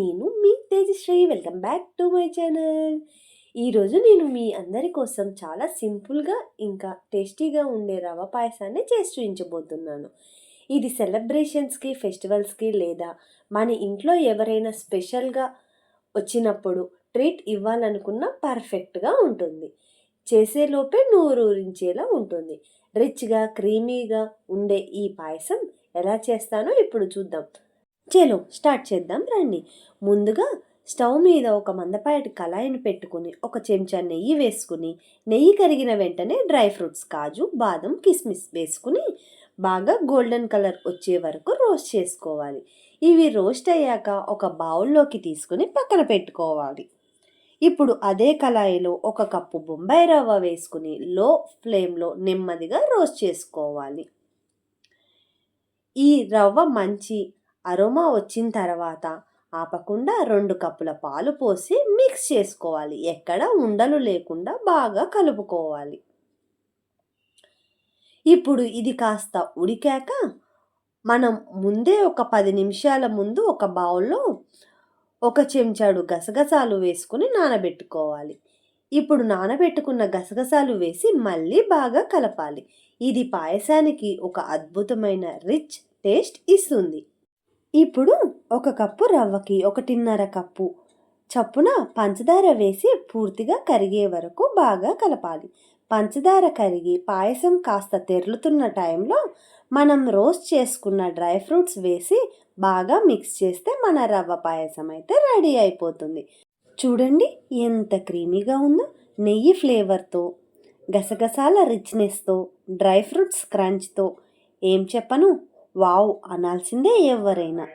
నేను మీ Tejashri. Welcome back to my channel ఈరోజు నేను మీ అందరి కోసం చాలా సింపుల్గా ఇంకా టేస్టీగా ఉండే రవ పాయసాన్ని చేసి చూపించబోతున్నాను. ఇది సెలబ్రేషన్స్కి ఫెస్టివల్స్కి లేదా మన ఇంట్లో ఎవరైనా స్పెషల్గా వచ్చినప్పుడు ట్రీట్ ఇవ్వాలనుకున్న పర్ఫెక్ట్గా ఉంటుంది. చేసేలోపే నోరూరించేలా ఉంటుంది. రిచ్గా క్రీమీగా ఉండే ఈ పాయసం ఎలా చేస్తానో ఇప్పుడు చూద్దాం. చలో స్టార్ట్ చేద్దాం రండి. ముందుగా స్టవ్ మీద ఒక మందపాటి కళాయిని పెట్టుకుని ఒక చెంచా నెయ్యి వేసుకుని నెయ్యి కరిగిన వెంటనే డ్రై ఫ్రూట్స్ కాజు బాదం కిస్మిస్ వేసుకుని బాగా గోల్డెన్ కలర్ వచ్చే వరకు రోస్ట్ చేసుకోవాలి. ఇవి రోస్ట్ అయ్యాక ఒక బౌల్లోకి తీసుకుని పక్కన పెట్టుకోవాలి. ఇప్పుడు అదే కళాయిలో ఒక కప్పు బొంబాయి రవ్వ వేసుకుని లో ఫ్లేమ్లో నెమ్మదిగా రోస్ట్ చేసుకోవాలి. ఈ రవ్వ మంచి అరోమా వచ్చిన తర్వాత ఆపకుండా రెండు కప్పుల పాలు పోసి మిక్స్ చేసుకోవాలి. ఎక్కడ ఉండలు లేకుండా బాగా కలుపుకోవాలి. ఇప్పుడు ఇది కాస్త ఉడికాక మనం ముందే ఒక పది నిమిషాల ముందు ఒక బౌల్లో ఒక చెంచాడు గసగసాలు వేసుకుని నానబెట్టుకోవాలి. ఇప్పుడు నానబెట్టుకున్న గసగసాలు వేసి మళ్ళీ బాగా కలపాలి. ఇది పాయసానికి ఒక అద్భుతమైన రిచ్ టేస్ట్ ఇస్తుంది. ఇప్పుడు ఒక కప్పు రవ్వకి ఒకటిన్నర కప్పు చప్పున పంచదార వేసి పూర్తిగా కరిగే వరకు బాగా కలపాలి. పంచదార కరిగి పాయసం కాస్త తెరులుతున్న టైంలో మనం రోస్ట్ చేసుకున్న డ్రై ఫ్రూట్స్ వేసి బాగా మిక్స్ చేస్తే మన రవ్వ పాయసం అయితే రెడీ అయిపోతుంది. చూడండి ఎంత క్రీమీగా ఉందో. నెయ్యి ఫ్లేవర్తో గసగసాల రిచ్నెస్తో డ్రై ఫ్రూట్స్ క్రంచ్తో. ఏం చెప్పను? వావ్ అనాల్సిందే ఎవరైనా.